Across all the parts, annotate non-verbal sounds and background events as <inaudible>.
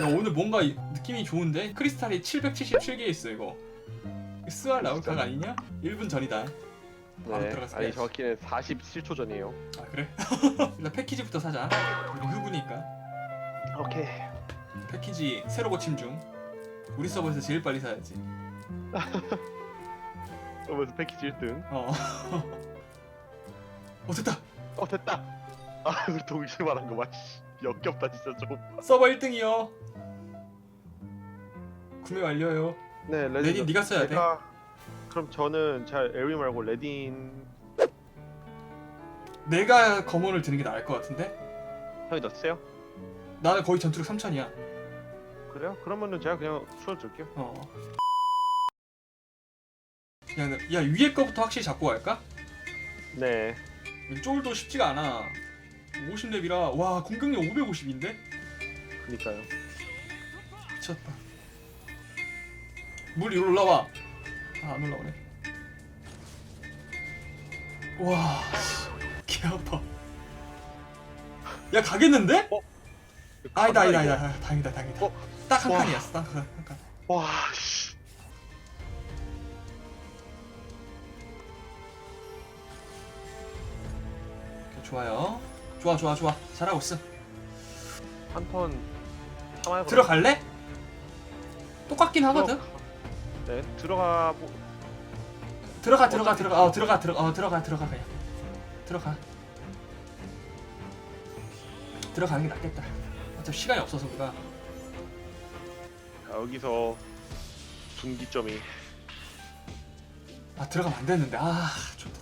야 오늘 뭔가 이- 느낌이 좋은데? 크리스탈이 777개 있어 이거 스알 나올 각 아니냐? 1분 전이다 바로 네. 들어가서 아니 해야지. 정확히는 47초 전이에요. 아 그래? <laughs> 일단 패키지부터 사자 우리 휴구니까 오케이. 패키지 새로 고침 중 우리 서버에서 제일 빨리 사야지 <laughs> 그러면서 패키지 1등. 어. <laughs> 어 됐다 어 됐다. 아 우리 동시에 말한 거 봐. 씨. 역겹다 진짜 좀. 서버 1등이요 구매 완료요 네 레딘. 레딘 네가 써야 돼 제가 그럼 저는 잘 에리 말고 레딘 내가 검원을 드는 게 나을 것 같은데? 형이 넣으세요? 나는 거의 전투력 3000이야 그래요? 그러면은 제가 그냥 수월 줄게요. 어. 야, 나- 야 위에 거부터 확실히 잡고 갈까? 네. 이 쫄도 쉽지가 않아 50렙이라 와 공격력 550인데? 그니까요. 미쳤다 물 위로 올라와 아 안 올라오네 와 씨, 개 아파 야 가겠는데? 어? 아니다 아니다 아니다 다행이다 다행이다 어? 딱 한 와. 칸이었어 딱 한 칸. 와 씨. 오케이, 좋아요 좋아 좋아 좋아. 잘하고 있어. 한턴 참아요. 들어갈래? 똑같긴 하거든. 네 들어가 보... 들어가 들어가 들어가. 어 들어가 들어가. 어 들어가 들어가 그냥. 들어가. 들어가는 게 낫겠다. 어차피 시간이 없어서 우리가. 자, 여기서 분기점이. 아 들어가면 안 됐는데. 아 좋겠다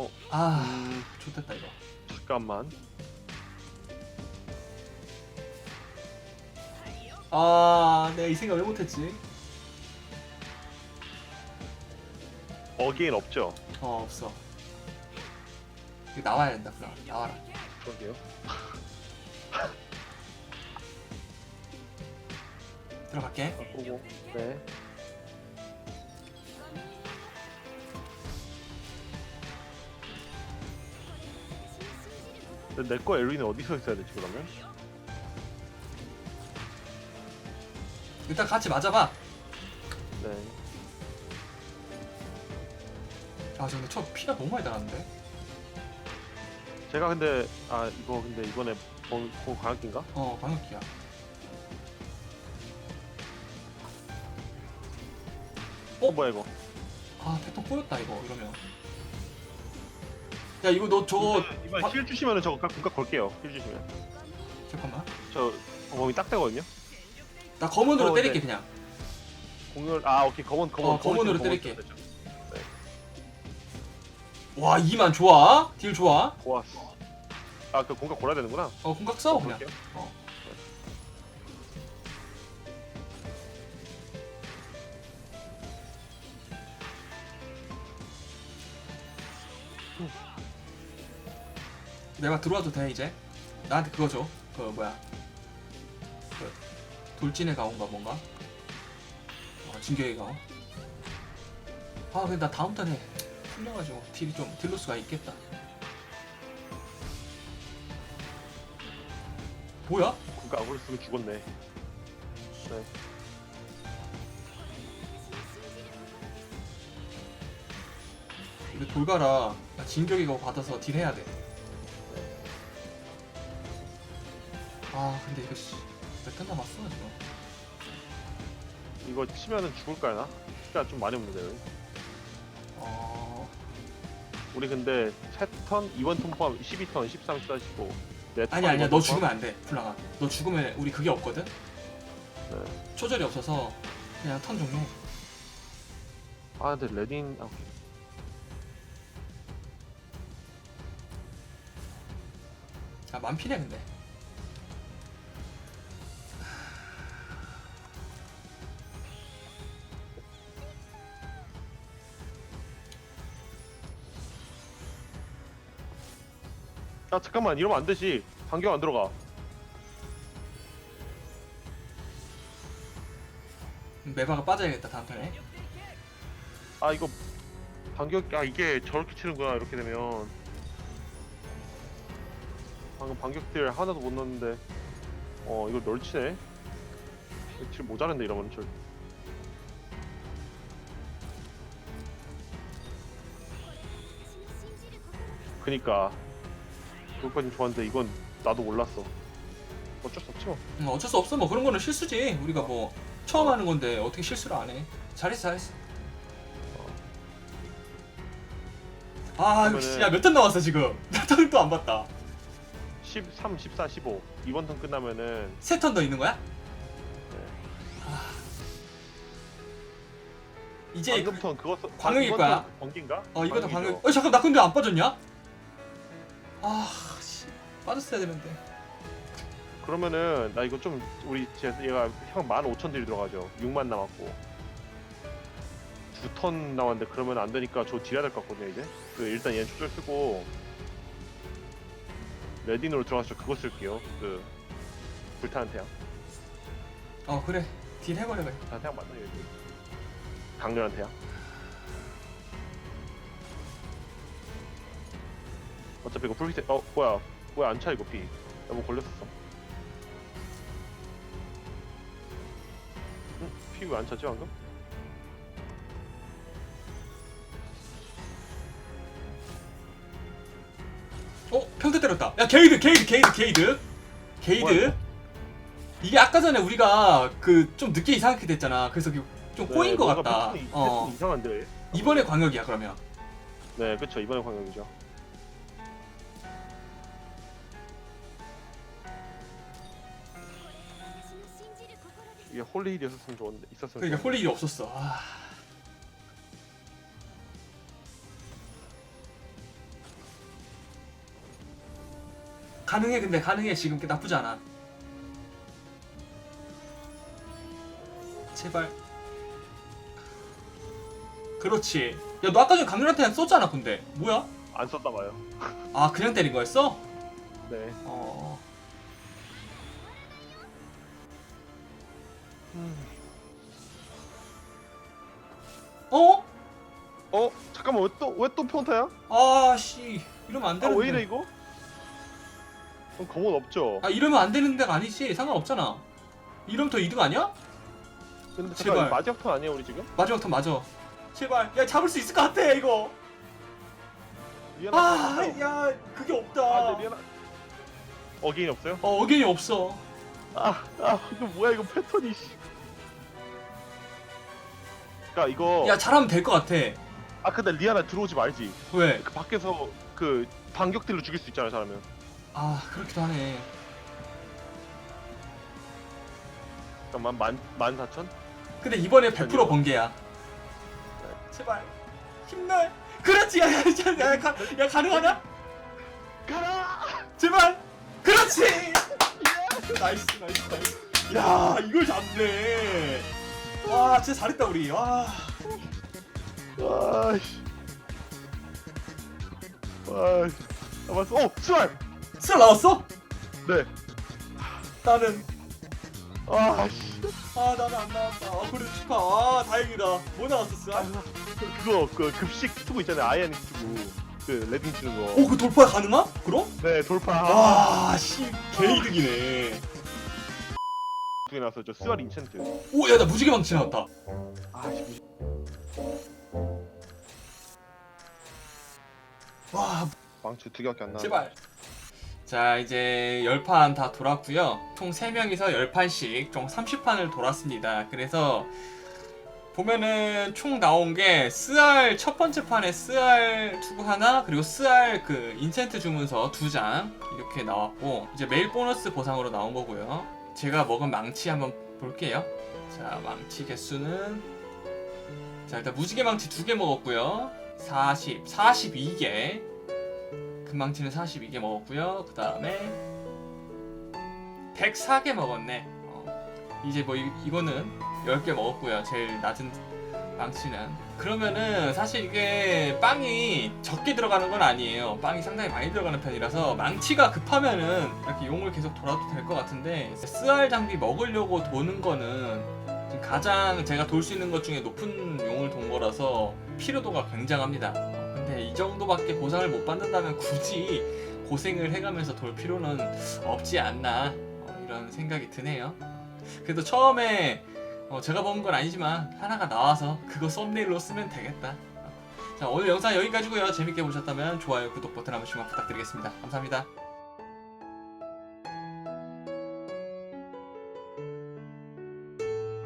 어 아. 음, 좋겠다 이거. 잠깐만. 아 내가 이 생각 왜 못했지. 어게인 없죠? 어 없어. 이거 나와야 된다 그럼. 나와라. 그러게요. 들어갈게. 바꾸고. 네. 내거 에리는 어디서 있어야 되지 그러면? 일단 같이 맞아봐 네. 아 근데 저 피가 너무 많이 달았는데 제가 근데 아 이거 근데 이번에 본, 본 광학기인가? 어 방역기야 어 뭐야 이거? 아 패턴 꼬였다 이거 이러면 야 이거 너 저거 이번 바- 힐 주시면은 저거 각 공각 걸게요. 힐 주시면 잠깐만 저 몸이 딱 되거든요. 나 검은으로 어, 때릴게 네. 그냥 공을 아 오케이 검은 검은 어, 검은으로 검은 때릴게. 되죠. 와 2만 좋아 딜 좋아 좋았어. 아그 공각 골아야 되는구나. 어 공각 써 그냥 볼게요. 어. 내가 들어와도 돼 이제 나한테 그거 줘그 뭐야 그 돌진의 가온가 뭔가 어, 진격의 가온 아 근데 나 다음 턴에 풀려가지고 딜이 좀 딜로스가 있겠다 뭐야? 공각 아무리 쓰면 죽었네. 네. 근데 돌가라 나 진격이 그거 받아서 딜 해야 돼. 아 근데 이거 씨, 몇턴 남았어 지금. 이거 치면은 죽을까나? 피가 좀 많이 없는데 여기. 어, 우리 근데 세턴 이번 턴 포함 12턴 13, 14, 15. 네 아니 아니야 너 죽으면 안 돼, 플랑아. 너 죽으면 우리 그게 없거든. 네. 초절이 없어서 그냥 턴 종료. 아 근데 레딘 아. 아 만피네 근데. 아 잠깐만 이러면 안 되지. 반경 안 들어가. 메바가 빠져야겠다 다음 턴에. 아 이거 반격 아 이게 저렇게 치는구나 이렇게 되면 방금 반격딜 하나도 못 넣었는데 어 이거 널치네 딜 모자란데 이러면 저 그니까 그것까지 좋았는데 이건 나도 몰랐어 어쩔 수 없지 뭐 음, 어쩔 수 없어 뭐 그런 거는 실수지 우리가 뭐 처음 하는 건데 어떻게 실수를 안 해 잘했어 잘했어 아 이거 그러면은- 야몇 턴 남았어 지금 <laughs> 나턴 또안 봤다 13, 14, 15 이번 턴 끝나면은 세 턴 더 있는 거야? 네. 아. 이제 방금 턴 그거 써- 광역일 이번 거야. 턴 번개인가? 어 이거 다. 방금 어 잠깐 나 근데 안 빠졌냐? 아씨 빠졌어야 되는데. 그러면은 나 이거 좀 우리 제 얘가 형 15,000딜 들어가죠. 6만 남았고. 두 턴 남았는데 그러면 안 되니까 저 딜해야 될 것 같거든요 이제. 그 일단 얘는 초절 쓰고 레딘으로 들어가서 그거 쓸게요. 그 불타는 태양. 어 그래. 딜 해버려 그래 불타는 태양 맞나요 여기 강렬한 태양. 어차피 이거 불빛 어 뭐야 뭐야 안 차 이거 피 나뭐 걸렸었어? 응? 피왜 안 차지 방금? 어? 평타 때렸다. 야 게이드 게이드 게이드 게이드. 게이드. 뭐야, 이게 아까 전에 우리가 그 좀 늦게 이상하게 됐잖아. 그래서 그 좀 꼬인 것 뭔가 같다. 패턴이- 어. 패턴이 이상한데. 이번에 광역이야 그러면. 네 그쵸. 이번에 광역이죠 이게 홀리힐이 있었으면 좋은데 있었으면 그러니까 좋은데. 홀 일이 없었어. 아. 가능해 근데 가능해. 지금 꽤 나쁘지 않아. 제발. 그렇지. 야 너 아까 전에 강렬한테 쏘잖아 근데. 뭐야? 안 썼나 봐요. 아 그냥 때린 거였어? 네. 어 어? 어? 잠깐만 왜 또 왜 또 평타야? 아씨 이러면 안아 되는데 왜 이래 이거? 그럼 검은 없죠 아 이러면 안 되는 데가 아니지 상관없잖아 이러면 더 이득 아니야? 근데 제발. 잠깐 마지막 턴 아니에요 우리 지금? 마지막 턴 맞아 제발 야 잡을 수 있을 것 같아 이거 아야 그게 없다 아, 네, 미안하 어게인 없어요? 어 어겐이 없어 아, 아 이거 뭐야 이거 패턴이 씨. 그니까 이거 야 잘하면 될 것 같아 아 근데 리아나 들어오지 말지 왜? 그 밖에서 그 반격딜로 죽일 수 있잖아 잘하면 아 그렇기도 하네 잠깐만 만, 만 사천? 근데 이번에 100% 아니요. 번개야 제발 힘내 그렇지 야, 야, 야, 야, 가, 야 가능하냐? 가라! 제발 나이스 나이스 나이스. 야 이걸 잡네. 와 진짜 잘했다 우리. 와. 아이씨. 아이씨. 잡았어. 어! 수알! 수라 나왔어? 네. 나는. 아 씨. 아 나는 안 나왔다. 아 그래도 축하. 아 다행이다. 뭐 나왔어? 수라? 그거 그 급식 투구 있잖아요. 아이언 투구 그 레딩 치는 거. 오그 돌파 가능함? 그럼? 네 돌파. 와 씨 개이득이네. 두개 나왔어요. 저 스알 인챈트. 오 야 나 무지개 망치 나왔다. 아씨 와. 망치 두 개밖에 안 나와 제발. 자 이제 10판 다 돌았고요. 총 3명이서 10판씩 총 30판을 돌았습니다. 그래서 보면은 총 나온 게 스알 첫 번째 판에 스알 투구 하나 그리고 스알 그 인챈트 주문서 두 장 이렇게 나왔고 이제 메일 보너스 보상으로 나온 거고요 제가 먹은 망치 한번 볼게요 자 망치 개수는 자 일단 무지개 망치 두 개 먹었고요 40 42개 금망치는 42개 먹었고요. 그 다음에 104개 먹었네. 어. 이제 뭐 이, 이거는 10개 먹었고요. 제일 낮은 망치는. 그러면은 사실 이게 빵이 적게 들어가는 건 아니에요. 빵이 상당히 많이 들어가는 편이라서 망치가 급하면은 이렇게 용을 계속 돌아도 될 것 같은데 SR 장비 먹으려고 도는 거는 가장 제가 돌 수 있는 것 중에 높은 용을 돈 거라서 피로도가 굉장합니다. 어, 근데 이 정도밖에 보상을 못 받는다면 굳이 고생을 해가면서 돌 필요는 없지 않나 어, 이런 생각이 드네요. 그래도 처음에 어, 제가 본건 아니지만 하나가 나와서 그거 썸네일로 쓰면 되겠다. 자 오늘 영상 여기까지고요. 재밌게 보셨다면 좋아요, 구독 버튼 한 번씩만 부탁드리겠습니다. 감사합니다.